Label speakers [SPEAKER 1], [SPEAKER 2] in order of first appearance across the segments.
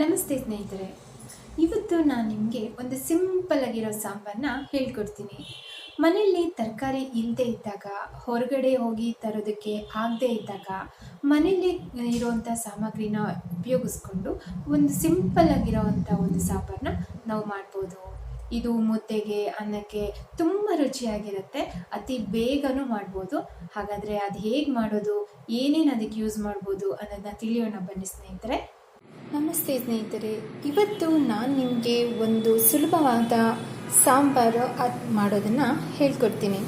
[SPEAKER 1] ನಮಸ್ತೆ ಸ್ನೇಹಿತರೆ. ಇವತ್ತು ನಾನು ನಿಮಗೆ ಒಂದು ಸಿಂಪಲ್ ಆಗಿರೋ ಸಾಂಬಾರನ್ನ ಹೇಳ್ಕೊಡ್ತೀನಿ. ಮನೆಯಲ್ಲಿ ತರಕಾರಿ ಇಲ್ಲದೆ ಇದ್ದಾಗ, ಹೊರಗಡೆ ಹೋಗಿ ತರೋದಕ್ಕೆ ಆಗದೆ ಇದ್ದಾಗ, ಮನೆಯಲ್ಲಿ ಇರೋವಂಥ ಸಾಮಗ್ರಿನ ಉಪಯೋಗಿಸ್ಕೊಂಡು ಒಂದು ಸಿಂಪಲ್ ಆಗಿರೋವಂಥ ಒಂದು ಸಾಂಬಾರನ್ನ ನಾವು ಮಾಡ್ಬೋದು. ಇದು ಮುದ್ದೆಗೆ, ಅನ್ನಕ್ಕೆ ತುಂಬ ರುಚಿಯಾಗಿರುತ್ತೆ. ಅತಿ ಬೇಗನೂ ಮಾಡ್ಬೋದು. ಹಾಗಾದರೆ ಅದು ಹೇಗೆ ಮಾಡೋದು, ಏನೇನು ಅದಕ್ಕೆ ಯೂಸ್ ಮಾಡ್ಬೋದು ಅನ್ನೋದನ್ನ ತಿಳಿಯೋಣ ಬನ್ನಿ ಸ್ನೇಹಿತರೆ. ನಮಸ್ತೆ ಸ್ನೇಹಿತರೆ, ಇವತ್ತು ನಾನು ನಿಮಗೆ ಒಂದು ಸುಲಭವಾದ ಸಾಂಬಾರು ಅದು ಮಾಡೋದನ್ನು ಹೇಳ್ಕೊಡ್ತೀನಿ.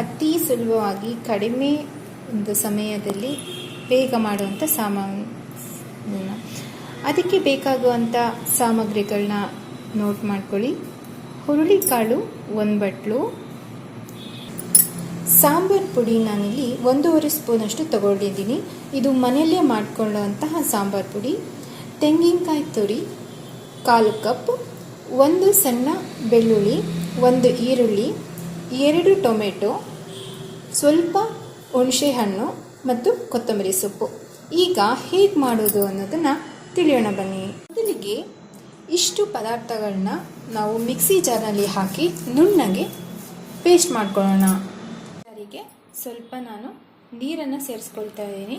[SPEAKER 1] ಅತಿ ಸುಲಭವಾಗಿ ಕಡಿಮೆ ಒಂದು ಸಮಯದಲ್ಲಿ ಬೇಗ ಮಾಡುವಂಥ ಸಾಮಾನು ಅದಕ್ಕೆ ಬೇಕಾಗುವಂಥ ಸಾಮಗ್ರಿಗಳನ್ನ ನೋಟ್ ಮಾಡ್ಕೊಳ್ಳಿ. ಹುರುಳಿಕಾಳು ಒಂದು ಬಟ್ಲು. ಸಾಂಬಾರು ಪುಡಿ ನಾನಿಲ್ಲಿ ಒಂದೂವರೆ ಸ್ಪೂನಷ್ಟು ತಗೊಂಡಿದ್ದೀನಿ. ಇದು ಮನೆಯಲ್ಲೇ ಮಾಡಿಕೊಳ್ಳುವಂತಹ ಸಾಂಬಾರು ಪುಡಿ. ತೆಂಗಿನಕಾಯಿ ತುರಿ, ಕಾಲು ಕಪ್ ಒಂದು ಸಣ್ಣ ಬೆಳ್ಳುಳ್ಳಿ, ಒಂದು ಈರುಳ್ಳಿ, ಎರಡು ಟೊಮೆಟೊ, ಸ್ವಲ್ಪ ಹುಣಸೆಹಣ್ಣು ಮತ್ತು ಕೊತ್ತಂಬರಿ ಸೊಪ್ಪು. ಈಗ ಹೇಗೆ ಮಾಡೋದು ಅನ್ನೋದನ್ನು ತಿಳಿಯೋಣ ಬನ್ನಿ. ಮೊದಲಿಗೆ ಇಷ್ಟು ಪದಾರ್ಥಗಳನ್ನ ನಾವು ಮಿಕ್ಸಿ ಜಾರ್ನಲ್ಲಿ ಹಾಕಿ ನುಣ್ಣಗೆ ಪೇಸ್ಟ್ ಮಾಡ್ಕೊಳ್ಳೋಣ. ಅದರಿಗೆ ಸ್ವಲ್ಪ ನಾನು ನೀರನ್ನು ಸೇರಿಸ್ಕೊಳ್ತಾ ಇದ್ದೀನಿ.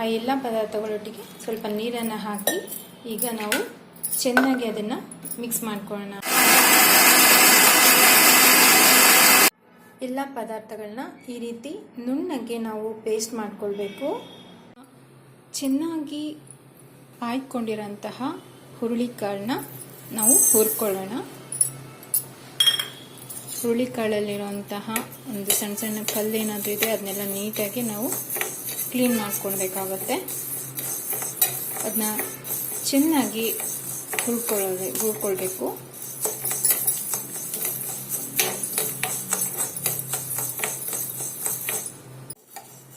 [SPEAKER 1] ಆ ಎಲ್ಲ ಪದಾರ್ಥಗಳೊಟ್ಟಿಗೆ ಸ್ವಲ್ಪ ನೀರನ್ನು ಹಾಕಿ ಈಗ ನಾವು ಚೆನ್ನಾಗಿ ಅದನ್ನು ಮಿಕ್ಸ್ ಮಾಡ್ಕೊಳ್ಳೋಣ. ಎಲ್ಲ ಪದಾರ್ಥಗಳನ್ನ ಈ ರೀತಿ ನುಣ್ಣಗೆ ನಾವು ಪೇಸ್ಟ್ ಮಾಡಿಕೊಳ್ಬೇಕು. ಚೆನ್ನಾಗಿ ಆಯ್ಕೊಂಡಿರೋಂತಹ ಹುರುಳಿಕಾಳನ್ನ ನಾವು ಹುರ್ಕೊಳ್ಳೋಣ. ಹುರುಳಿಕಾಳಲ್ಲಿರುವಂತಹ ಒಂದು ಸಣ್ಣ ಸಣ್ಣ ಕಲ್ಲೇನಾದರೂ ಇದೆ, ಅದನ್ನೆಲ್ಲ ನೀಟಾಗಿ ನಾವು ಕ್ಲೀನ್ ಮಾಡ್ಕೊಳ್ಬೇಕಾಗತ್ತೆ. ಅದನ್ನ ಚೆನ್ನಾಗಿ ಹುರ್ಕೊಳ್ಳೋದು ಹುರ್ಕೊಳ್ಬೇಕು.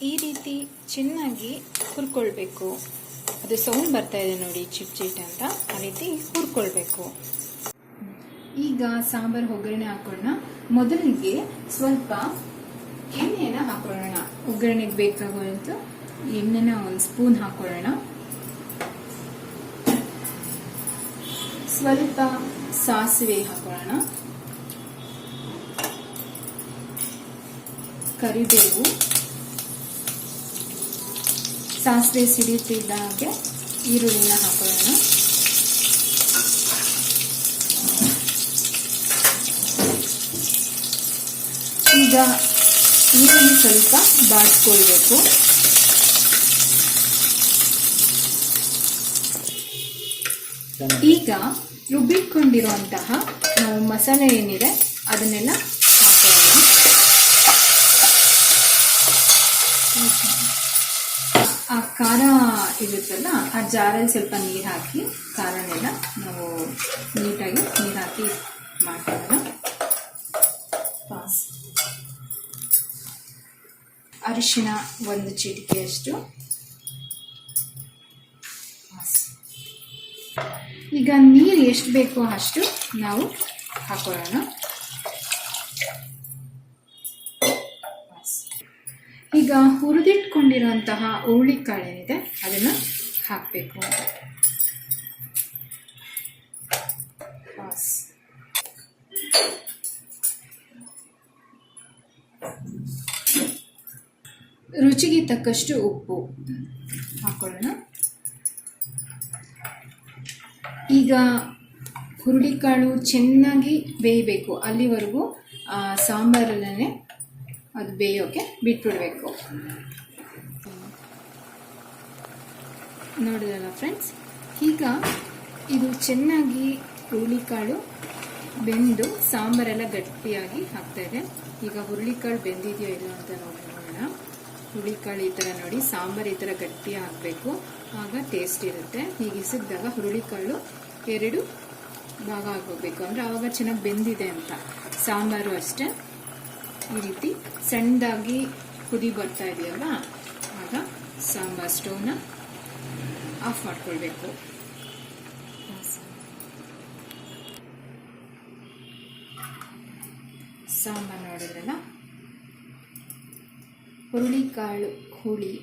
[SPEAKER 1] ಈ ರೀತಿ ಚೆನ್ನಾಗಿ ಹುರ್ಕೊಳ್ಬೇಕು. ಅದು ಸೌಂಡ್ ಬರ್ತಾ ಇದೆ ನೋಡಿ, ಚಿಟ್ ಚಿಟ್ ಅಂತ. ಆ ರೀತಿ ಹುರ್ಕೊಳ್ಬೇಕು. ಈಗ ಸಾಂಬಾರ್ ಒಗ್ಗರಣೆ ಹಾಕೋಣ. ಮೊದಲಿಗೆ ಸ್ವಲ್ಪ ಎಣ್ಣೆಯನ್ನ ಹಾಕೊಳ್ಳೋಣ. ಒಗ್ಗರಣೆಗೆ ಬೇಕಾಗುವಂತ ಎಣ್ಣೆನ ಒಂದು ಸ್ಪೂನ್ ಹಾಕೊಳ್ಳೋಣ. ಸ್ವಲ್ಪ ಸಾಸಿವೆ ಹಾಕೊಳ್ಳೋಣ. ಕರಿಬೇವು. ಸಾಸಿವೆ ಸಿಡಿಯುತ್ತಿದ್ದ ಹಾಗೆ ಈರುಳ್ಳಿನ ಹಾಕೊಳ್ಳೋಣ. ಈಗ ಈರುಳ್ಳಿ ಸ್ವಲ್ಪ ಬಾಡಿಸ್ಕೊಳ್ಬೇಕು ಈಗ ರುಬ್ಬಿಕೊಂಡಿರುವಂತಹ ಮಸಾಲೆ ಏನಿದೆ ಅದನ್ನೆಲ್ಲ ಹಾಕೊಳ್ಳೋಣ ಆ ಖಾರ ಇರುತ್ತಲ್ಲ, ಆ ಜಾರಲ್ಲಿ ಸ್ವಲ್ಪ ನೀರು ಹಾಕಿ, ಖಾರನೆಲ್ಲ ನಾವು ನೀಟಾಗಿ ನೀರು ಹಾಕಿ ಮಾಡ್ಕೊಳ್ಳೋಣ. ಪಾಸ್. ಅರಿಶಿಣ ಒಂದು ಚಿಟಿಕೆಯಷ್ಟು. ಈಗ ನೀರು ಎಷ್ಟು ಬೇಕೋ ಅಷ್ಟು ನಾವು ಹಾಕೊಳ್ಳೋಣ. ಈಗ ಹುರಿದಿಟ್ಕೊಂಡಿರುವಂತಹ ಹುರುಳಿಕಾಳೇನಿದೆ ಅದನ್ನು ಹಾಕಬೇಕು. ರುಚಿಗೆ ತಕ್ಕಷ್ಟು ಉಪ್ಪು ಹಾಕೊಳ್ಳೋಣ. ಈಗ ಹುರುಳಿಕಾಳು ಚೆನ್ನಾಗಿ ಬೇಯಬೇಕು. ಅಲ್ಲಿವರೆಗೂ ಸಾಂಬಾರಲ್ಲೇ ಅದು ಬೇಯೋಕೆ ಬಿಟ್ಬಿಡಬೇಕು. ನೋಡಿದಲ್ಲ ಫ್ರೆಂಡ್ಸ್ ಈಗ ಇದು ಚೆನ್ನಾಗಿ ಹುರುಳಿಕಾಳು ಬೆಂದು ಸಾಂಬಾರೆಲ್ಲ ಗಟ್ಟಿಯಾಗಿ ಹಾಕ್ತಾಯಿದೆ ಈಗ ಹುರುಳಿಕಾಳು ಬೆಂದಿದೆಯೋ ಇಲ್ಲ ಅಂತ ನೋಡಿ ನೋಡೋಣ ಹುರುಳಿಕಾಳು ಈ ಥರ ನೋಡಿ, ಸಾಂಬಾರು ಈ ಥರ ಗಟ್ಟಿ ಆಗಬೇಕು. ಆಗ ಟೇಸ್ಟ್ ಇರುತ್ತೆ. ಹೀಗೆ ಇಸಿದಾಗ ಹುರುಳಿಕಾಳು ಎರಡು ಭಾಗ ಆಗೋಗ್ಬೇಕು ಅಂದರೆ ಆವಾಗ ಚೆನ್ನಾಗಿ ಬೆಂದಿದೆ ಅಂತ. ಸಾಂಬಾರು ಅಷ್ಟೇ. ಈ ರೀತಿ ಸಣ್ಣದಾಗಿ ಕುದಿ ಬರ್ತಾ ಇದೆಯಲ್ಲ, ಆಗ ಸಾಂಬಾರು ಸ್ಟವ್ನ ಆಫ್ ಮಾಡ್ಕೊಳ್ಬೇಕು. ಸಾಂಬಾರು ನೋಡಿದ್ರಲ್ಲ? ಹುರುಳಿಕಾಳು ಹುಳಿ.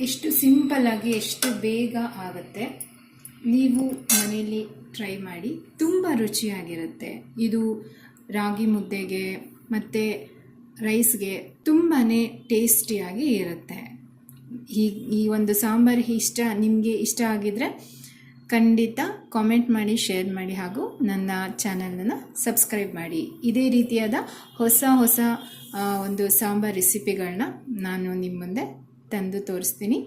[SPEAKER 1] ಎಷ್ಟು ಸಿಂಪಲ್ ಆಗಿ ಎಷ್ಟು ಬೇಗ ಆಗುತ್ತೆ ನೀವು ಮನೆಯಲ್ಲಿ ಟ್ರೈ ಮಾಡಿ ತುಂಬ ರುಚಿಯಾಗಿರುತ್ತೆ. ಇದು ರಾಗಿ ಮುದ್ದೆಗೆ ಮತ್ತು ರೈಸ್ಗೆ ತುಂಬಾ ಟೇಸ್ಟಿಯಾಗಿ ಇರುತ್ತೆ. ಈ ಈ ಒಂದು ಸಾಂಬಾರು ಇಷ್ಟ, ನಿಮಗೆ ಇಷ್ಟ ಆಗಿದ್ರೆ ಖಂಡಿತ ಕಾಮೆಂಟ್ ಮಾಡಿ ಶೇರ್ ಮಾಡಿ ಹಾಗೂ ನನ್ನ ಚಾನಲನ್ನು ಸಬ್ಸ್ಕ್ರೈಬ್ ಮಾಡಿ. ಇದೇ ರೀತಿಯಾದ ಹೊಸ ಹೊಸ ಒಂದು ಸಾಂಬಾರ್ ರೆಸಿಪಿಗಳನ್ನ ನಾನು ನಿಮ್ಮ ಮುಂದೆ ತಂದು ತೋರಿಸ್ತೀನಿ.